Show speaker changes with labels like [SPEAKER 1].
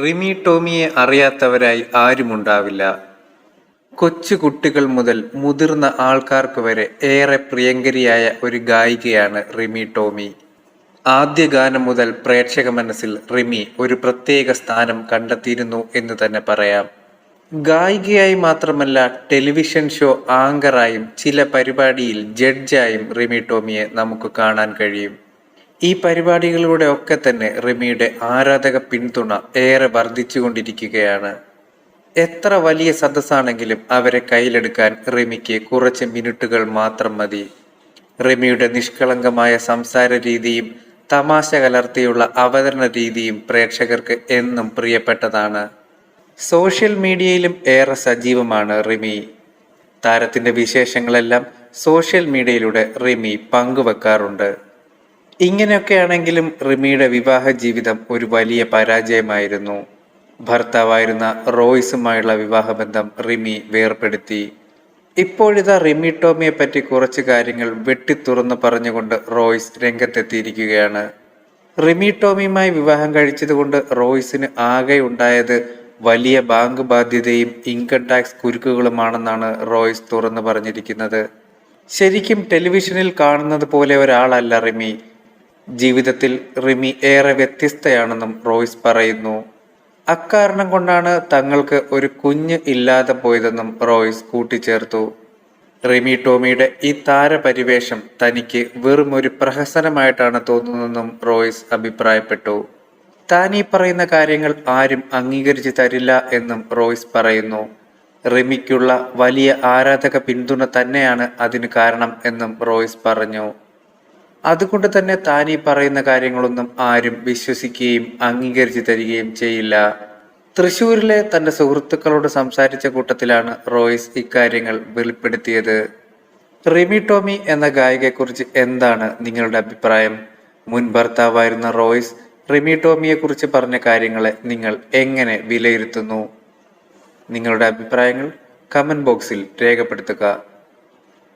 [SPEAKER 1] റിമി ടോമിയെ അറിയാത്തവരായി ആരുമുണ്ടാവില്ല. കൊച്ചു കുട്ടികൾ മുതൽ മുതിർന്ന ആൾക്കാർക്ക് വരെ ഏറെ പ്രിയങ്കരിയായ ഒരു ഗായികയാണ് റിമി ടോമി. ആദ്യ ഗാനം മുതൽ പ്രേക്ഷക മനസ്സിൽ റിമി ഒരു പ്രത്യേക സ്ഥാനം കണ്ടെത്തിയിരുന്നു എന്ന് തന്നെ പറയാം. ഗായികയായി മാത്രമല്ല ടെലിവിഷൻ ഷോ ആങ്കറായും ചില പരിപാടിയിൽ ജഡ്ജായും റിമി ടോമിയെ നമുക്ക് കാണാൻ കഴിയും. ഈ പരിപാടികളിലൂടെ ഒക്കെ തന്നെ റിമിയുടെ ആരാധക പിന്തുണ ഏറെ വർദ്ധിച്ചുകൊണ്ടിരിക്കുകയാണ്. എത്ര വലിയ സദസ്സാണെങ്കിലും അവരെ കയ്യിലെടുക്കാൻ റിമിക്ക് കുറച്ച് മിനിറ്റുകൾ മാത്രം മതി. റിമിയുടെ നിഷ്കളങ്കമായ സംസാര രീതിയും തമാശ കലർത്തിയുള്ള അവതരണ രീതിയും പ്രേക്ഷകർക്ക് എന്നും പ്രിയപ്പെട്ടതാണ്. സോഷ്യൽ മീഡിയയിലും ഏറെ സജീവമാണ് റിമി. താരത്തിന്റെ വിശേഷങ്ങളെല്ലാം സോഷ്യൽ മീഡിയയിലൂടെ റിമി പങ്കുവെക്കാറുണ്ട്. ഇങ്ങനെയൊക്കെയാണെങ്കിലും റിമിയുടെ വിവാഹ ജീവിതം ഒരു വലിയ പരാജയമായിരുന്നു. ഭർത്താവായിരുന്ന റോയ്സുമായുള്ള വിവാഹബന്ധം റിമി വേർപ്പെടുത്തി. ഇപ്പോഴിതാ റിമി ടോമിയെ പറ്റി കുറച്ച് കാര്യങ്ങൾ വെട്ടിത്തുറന്ന് പറഞ്ഞുകൊണ്ട് റോയ്സ് രംഗത്തെത്തിയിരിക്കുകയാണ്. റിമി ടോമിയുമായി വിവാഹം കഴിച്ചതുകൊണ്ട് റോയ്സിന് ആകെ ഉണ്ടായത് വലിയ ബാങ്ക് ബാധ്യതയും ഇൻകം ടാക്സ് കുരുക്കുകളുമാണെന്നാണ് റോയ്സ് തുറന്നു പറഞ്ഞിരിക്കുന്നത്. ശരിക്കും ടെലിവിഷനിൽ കാണുന്നത് പോലെ ഒരാളല്ല റിമി. ജീവിതത്തിൽ റിമി ഏറെ വ്യത്യസ്തയാണെന്നും റോയ്സ് പറയുന്നു. അക്കാരണം കൊണ്ടാണ് തങ്ങൾക്ക് ഒരു കുഞ്ഞ് ഇല്ലാതെ പോയതെന്നും റോയ്സ് കൂട്ടിച്ചേർത്തു. റിമി ടോമിയുടെ ഈ താരപരിവേഷം തനിക്ക് വെറും ഒരു പ്രഹസനമായിട്ടാണ് തോന്നുന്നതെന്നും റോയ്സ് അഭിപ്രായപ്പെട്ടു. താൻ ഈ പറയുന്ന കാര്യങ്ങൾ ആരും അംഗീകരിച്ചു തരില്ല എന്നും റോയ്സ് പറയുന്നു. റിമിക്കുള്ള വലിയ ആരാധക പിന്തുണ തന്നെയാണ് അതിന് കാരണം എന്നും റോയ്സ് പറഞ്ഞു. അതുകൊണ്ട് തന്നെ താൻ ഈ പറയുന്ന കാര്യങ്ങളൊന്നും ആരും വിശ്വസിക്കുകയും അംഗീകരിച്ചു തരികയും ചെയ്യില്ല. തൃശൂരിലെ തന്റെ സുഹൃത്തുക്കളോട് സംസാരിച്ച കൂട്ടത്തിലാണ് റോയ്സ് ഇക്കാര്യങ്ങൾ വെളിപ്പെടുത്തിയത്. റിമി ടോമി എന്ന ഗായികയെക്കുറിച്ച് എന്താണ് നിങ്ങളുടെ അഭിപ്രായം? മുൻ ഭർത്താവായിരുന്ന റോയ്സ് റിമി ടോമിയെ കുറിച്ച് പറഞ്ഞ കാര്യങ്ങളെ നിങ്ങൾ എങ്ങനെ വിലയിരുത്തുന്നു? നിങ്ങളുടെ അഭിപ്രായങ്ങൾ കമന്റ് ബോക്സിൽ രേഖപ്പെടുത്തുക.